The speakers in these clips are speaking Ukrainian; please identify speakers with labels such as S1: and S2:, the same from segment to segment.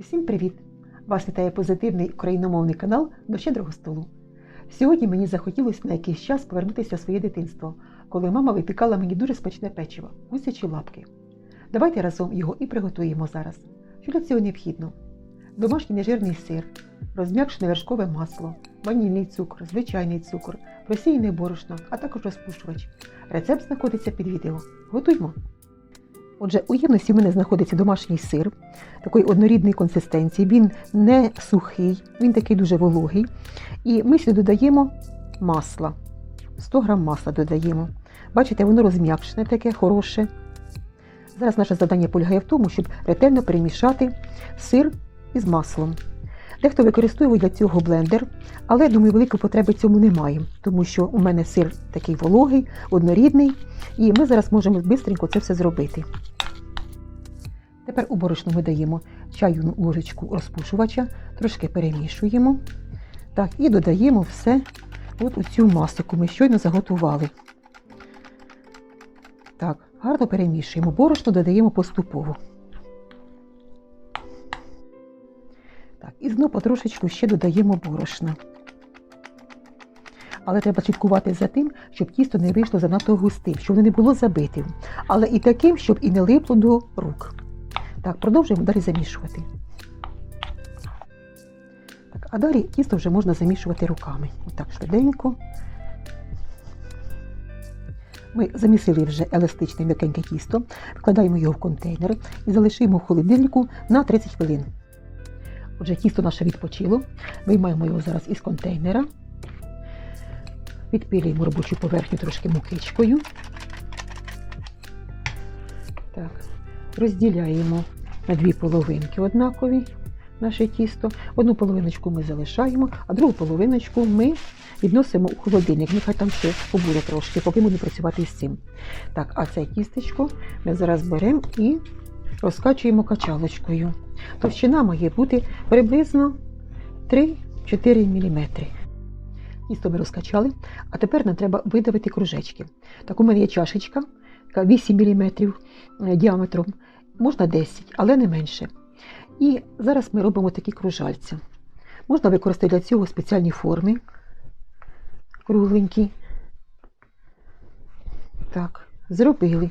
S1: Усім привіт! Вас вітає позитивний україномовний канал до щедрого столу. Сьогодні мені захотілося на якийсь час повернутися в своє дитинство, коли мама випікала мені дуже смачне печиво, гусячі лапки. Давайте разом його і приготуємо зараз. Що для цього необхідно? Домашній нежирний сир, розм'якшене вершкове масло, ванільний цукор, звичайний цукор, просіяне борошно, а також розпушувач. Рецепт знаходиться під відео. Готуймо! Отже, у ємності в мене знаходиться домашній сир такої однорідної консистенції. Він не сухий, він такий дуже вологий. І ми сюди додаємо масло. 100 грам масла додаємо. Бачите, воно розм'якшене таке, хороше. Зараз наше завдання полягає в тому, щоб ретельно перемішати сир із маслом. Дехто використовує для цього блендер, але думаю, великої потреби цьому немає, тому що у мене сир такий вологий, однорідний, і ми зараз можемо швидко це все зробити. Тепер у борошно ми даємо чайну ложечку розпушувача, трошки перемішуємо. Так, і додаємо все от у цю масу, яку ми щойно заготували. Так, гарно перемішуємо. Борошно додаємо поступово. Так, і знову потрошечку ще додаємо борошна. Але треба слідкувати за тим, щоб тісто не вийшло занадто густим, щоб воно не було забитим. Але і таким, щоб і не липло до рук. Так, продовжуємо далі замішувати. Так, а далі тісто вже можна замішувати руками. Отак швиденько. Ми замісили вже еластичне м'якеньке тісто, вкладаємо його в контейнер і залишаємо в холодильнику на 30 хвилин. Отже, тісто наше відпочило. Виймаємо його зараз із контейнера, відпилюємо робочу поверхню трошки мукичкою. Так, розділяємо на дві половинки однакові наше тісто. Одну половиночку ми залишаємо, а другу половиночку ми відносимо у холодильник. Нехай там ще побуде трошки, поки будемо працювати з цим. Так, а це тістечко ми зараз беремо і розкачуємо качалочкою. Товщина має бути приблизно 3-4 мм. Тісто ми розкачали, а тепер нам треба видавити кружечки. Так, у мене є чашечка, 8 мм діаметром, можна 10, але не менше. І зараз ми робимо такі кружальця. Можна використати для цього спеціальні форми кругленькі. Так, зробили.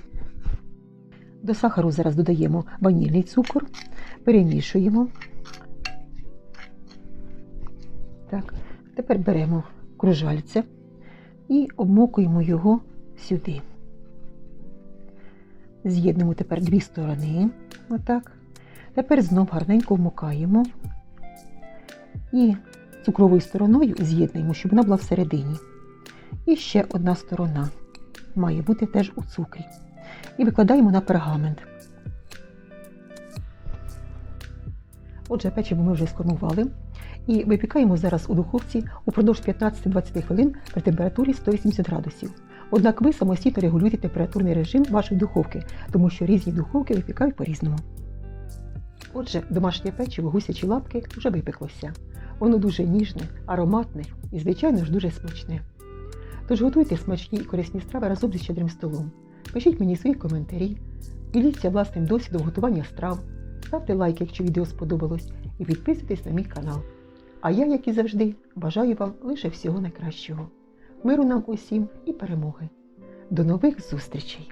S1: До сахару зараз додаємо ванільний цукор, перемішуємо. Так, тепер беремо кружальце і обмокуємо його сюди. З'єднуємо тепер дві сторони. Отак. Тепер знов гарненько вмокаємо і цукровою стороною з'єднуємо, щоб вона була всередині. І ще одна сторона має бути теж у цукрі. І викладаємо на пергамент. Отже, печиво ми вже скормували. І випікаємо зараз у духовці упродовж 15-20 хвилин при температурі 180 градусів. Однак ви самостійно регулюєте температурний режим вашої духовки, тому що різні духовки випікають по-різному. Отже, домашнє печиво гусячі лапки вже випеклося. Воно дуже ніжне, ароматне і, звичайно ж, дуже смачне. Тож готуйте смачні і корисні страви разом зі щедрим столом. Пишіть мені свої коментарі, діліться власним досвідом готування страв, ставте лайк, якщо відео сподобалось, і підписуйтесь на мій канал. А я, як і завжди, бажаю вам лише всього найкращого. Миру нам усім і перемоги. До нових зустрічей!